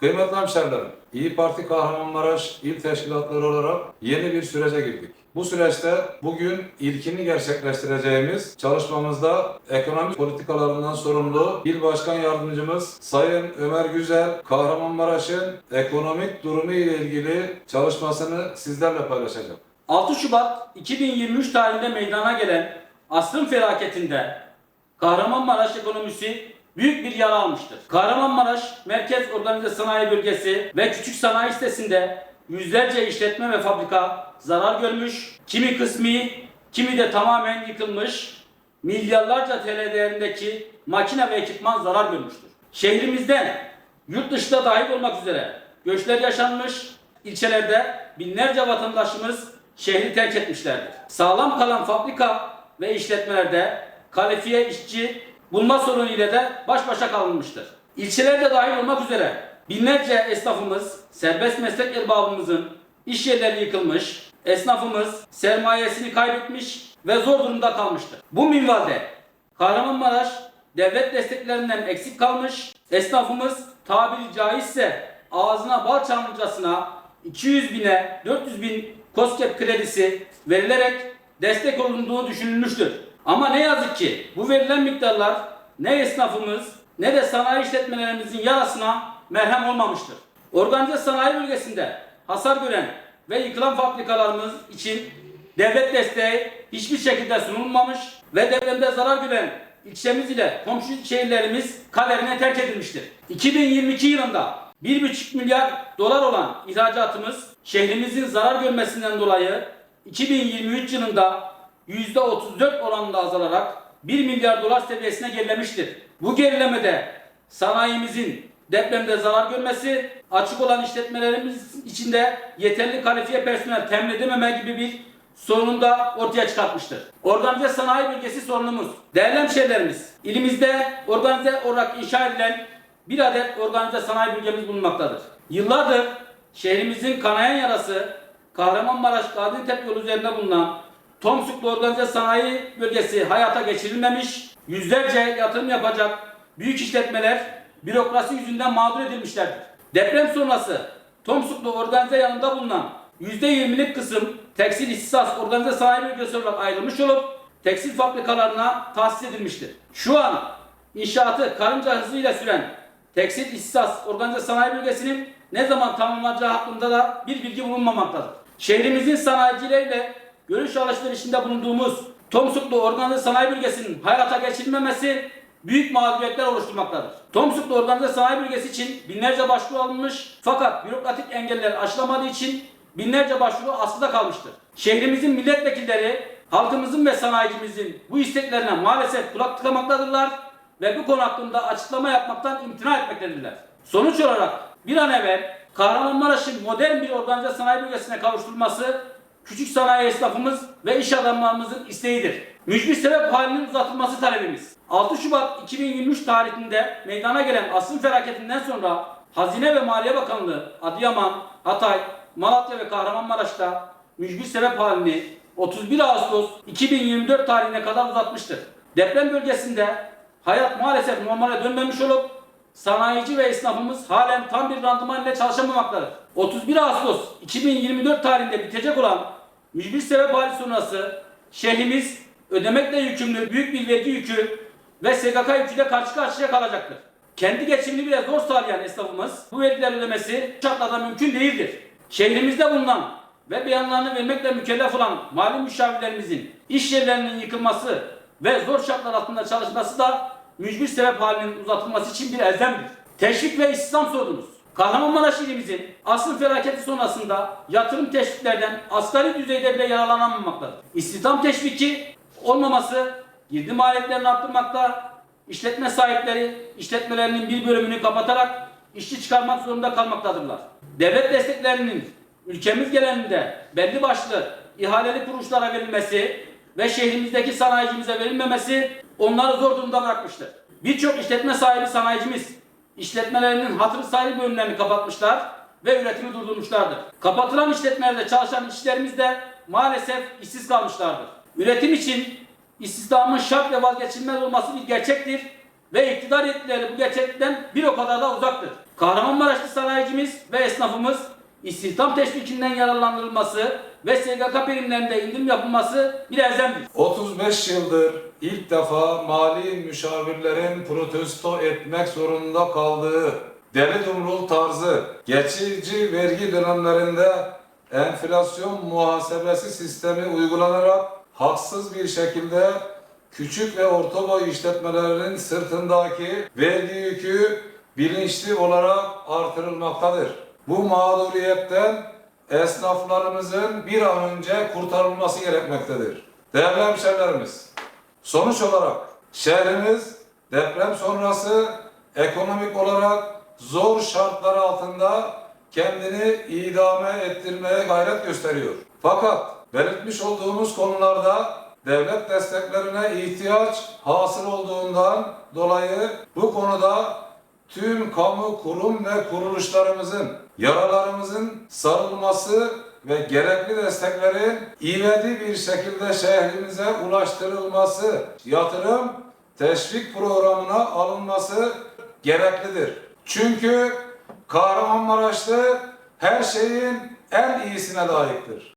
Kıymetli hemşerilerim, İyi Parti Kahramanmaraş İl Teşkilatları olarak yeni bir sürece girdik. Bu süreçte bugün ilkini gerçekleştireceğimiz çalışmamızda ekonomi politikalarından sorumlu İl Başkan Yardımcımız Sayın Ömer Güzel, Kahramanmaraş'ın ekonomik durumu ile ilgili çalışmasını sizlerle paylaşacak. 6 Şubat 2023 tarihinde meydana gelen asrın felaketinde Kahramanmaraş ekonomisi büyük bir yara almıştır. Kahramanmaraş Merkez Organize Sanayi Bölgesi ve Küçük Sanayi sitesinde yüzlerce işletme ve fabrika zarar görmüş, kimi kısmi, kimi de tamamen yıkılmış, milyarlarca TL değerindeki makine ve ekipman zarar görmüştür. Şehrimizden yurt dışında dahil olmak üzere göçler yaşanmış, ilçelerde binlerce vatandaşımız şehri terk etmişlerdir. Sağlam kalan fabrika ve işletmelerde kalifiye işçi bulma sorunu ile de baş başa kalınmıştır. İlçelerde dahil olmak üzere binlerce esnafımız, serbest meslek erbabımızın iş yerleri yıkılmış, esnafımız sermayesini kaybetmiş ve zor durumda kalmıştır. Bu minvalde Kahramanmaraş devlet desteklerinden eksik kalmış, esnafımız tabiri caizse ağzına bal çalınacasına 200 bine 400 bin KOSGEB kredisi verilerek destek olunduğu düşünülmüştür. Ama ne yazık ki bu verilen miktarlar ne esnafımız ne de sanayi işletmelerimizin yarasına merhem olmamıştır. Organize sanayi bölgesinde hasar gören ve yıkılan fabrikalarımız için devlet desteği hiçbir şekilde sunulmamış ve depremde zarar gören ilçemiz ile komşu şehirlerimiz kaderine terk edilmiştir. 2022 yılında 1,5 milyar dolar olan ihracatımız şehrimizin zarar görmesinden dolayı 2023 yılında %34 oranında azalarak 1 milyar dolar seviyesine gerilemiştir. Bu gerilemede sanayimizin depremde zarar görmesi, açık olan işletmelerimiz içinde yeterli kalifiye personel temin edememe gibi bir sorunun da ortaya çıkartmıştır. Organize sanayi bölgesi sorunumuz. Değerli hemşehrilerimiz, ilimizde organize olarak inşa edilen bir adet organize sanayi bölgemiz bulunmaktadır. Yıllardır şehrimizin kanayan yarası Kahramanmaraş Gaziantep yolu üzerinde bulunan Tomsuklu Organize Sanayi Bölgesi hayata geçirilmemiş, yüzlerce yatırım yapacak büyük işletmeler bürokrasi yüzünden mağdur edilmişlerdir. Deprem sonrası Tomsuklu Organize yanında bulunan %20'lik kısım tekstil istisas organize sanayi bölgesi olarak ayrılmış olup tekstil fabrikalarına tahsis edilmiştir. Şu an inşaatı karınca hızıyla süren tekstil istisas organize sanayi bölgesinin ne zaman tamamlanacağı hakkında da bir bilgi bulunmamaktadır. Şehrimizin sanayicileriyle görüş alışverişinde bulunduğumuz Tomsuklu Organize Sanayi Bölgesi'nin hayata geçirilmemesi büyük mağduriyetler oluşturmaktadır. Tomsuklu Organize Sanayi Bölgesi için binlerce başvuru alınmış fakat bürokratik engeller aşılamadığı için binlerce başvuru askıda kalmıştır. Şehrimizin milletvekilleri halkımızın ve sanayicimizin bu isteklerine maalesef kulak tıkamaktadırlar ve bu konu hakkında açıklama yapmaktan imtina etmektedirler. Sonuç olarak bir an evvel Kahramanmaraş'ın modern bir organize sanayi bölgesine kavuşturulması küçük sanayi esnafımız ve iş adamlarımızın isteğidir. Mücbir sebep halinin uzatılması talebimiz. 6 Şubat 2023 tarihinde meydana gelen asrın felaketinden sonra Hazine ve Maliye Bakanlığı Adıyaman, Hatay, Malatya ve Kahramanmaraş'ta mücbir sebep halini 31 Ağustos 2024 tarihine kadar uzatmıştır. Deprem bölgesinde hayat maalesef normale dönmemiş olup sanayici ve esnafımız halen tam bir randıman ile çalışamamaktadır. 31 Ağustos 2024 tarihinde bitecek olan mücbir sebep hali sonrası şehrimiz ödemekle yükümlü büyük bir vergi yükü ve SGK yüküyle karşı karşıya kalacaktır. Kendi geçimini bile zor sağlayan esnafımız bu vergiler ödemesi şartlarda mümkün değildir. Şehrimizde bulunan ve beyanlarını vermekle mükellef olan mali müşavirlerimizin iş yerlerinin yıkılması ve zor şartlar altında çalışması da mücbir sebep halinin uzatılması için bir elzemdir. Teşvik ve istihdam sorunumuz. Kahramanmaraş ilimizin asıl felaketi sonrasında yatırım teşviklerden asgari düzeyde bile yararlanamamaktadır. İstihdam teşviki olmaması girdi maliyetlerini arttırmakta, işletme sahipleri işletmelerinin bir bölümünü kapatarak işçi çıkarmak zorunda kalmaktadırlar. Devlet desteklerinin ülkemiz genelinde belli başlı ihaleli kuruluşlara verilmesi ve şehrimizdeki sanayicimize verilmemesi onları zor durumda bırakmıştır. Birçok işletme sahibi sanayicimiz işletmelerinin hatırı sahibi bölümlerini kapatmışlar ve üretimi durdurmuşlardır. Kapatılan işletmelerde çalışan işçilerimiz de maalesef işsiz kalmışlardır. Üretim için istihdamın şart ve vazgeçilmez olması bir gerçektir ve iktidar yetkileri bu gerçekten bir o kadar da uzaktır. Kahramanmaraşlı sanayicimiz ve esnafımız istihdam teşvikinden yararlandırılması ve SGK primlerinde indirim yapılması bir elzemdir. 35 yıldır ilk defa mali müşavirlerin protesto etmek zorunda kaldığı deli dumrul tarzı geçici vergi dönemlerinde enflasyon muhasebesi sistemi uygulanarak haksız bir şekilde küçük ve orta boy işletmelerin sırtındaki vergi yükü bilinçli olarak artırılmaktadır. Bu mağduriyetten esnaflarımızın bir an önce kurtarılması gerekmektedir. Değerli hemşehrilerimiz, sonuç olarak şehrimiz deprem sonrası ekonomik olarak zor şartlar altında kendini idame ettirmeye gayret gösteriyor. Fakat belirtmiş olduğumuz konularda devlet desteklerine ihtiyaç hasıl olduğundan dolayı bu konuda tüm kamu kurum ve kuruluşlarımızın yaralarımızın sarılması ve gerekli desteklerin ivedi bir şekilde şehrimize ulaştırılması, yatırım teşvik programına alınması gereklidir. Çünkü Kahramanmaraşlı her şeyin en iyisine layıktır.